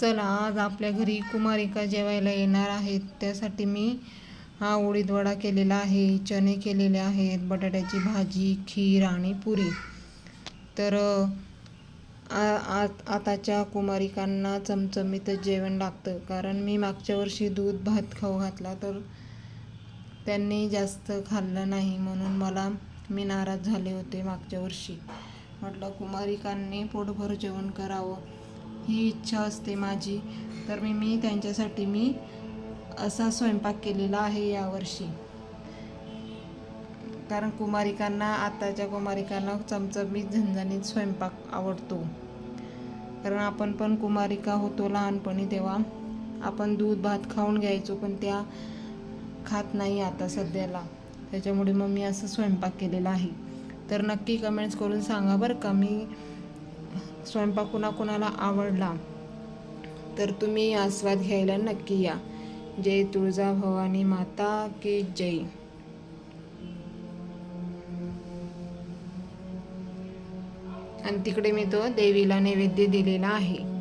चला आज आपल्या घरी कुमारिका जेवायला येणार आहेत. त्यासाठी मी हा उडीद वडा केलेला आहे चणे केलेले आहेत बटाट्याची भाजी खीर आणि पुरी. तर आ- आ- आताच्या कुमारिकांना चमचमीतच जेवण लागतं. कारण मी मागच्या वर्षी दूध भात खाऊ घातला तर त्यांनी जास्त खाल्लं नाही. म्हणून मला मी नाराज झाले होते मागच्या वर्षी. म्हटलं कुमारिकांनी पोटभर जेवण करावं. ही इच्छा असते माझी. तर मी मी त्यांच्यासाठी मी असा स्वयंपाक केलेला आहे यावर्षी. कारण कुमारिकांना आताच्या कुमारिकांना चमचमीत झणझणीत स्वयंपाक आवडतो. कारण आपण पण कुमारिका होतो लहानपणी तेव्हा. आपण दूध भात खाऊन घ्यायचो पण त्या खात नाही आता सध्याला. त्याच्यामुळे मग मी असं स्वयंपाक केलेला आहे. तर नक्की कमेंट्स करून सांगा बरं का मी स्वयंपाक कुणाकुणाला आवडला तर तुम्ही आस्वाद घ्यायला नक्की या. जय तुळजा भवानी माता की जय. आणि तिकडे मी तो देवीला नैवेद्य दिलेला आहे.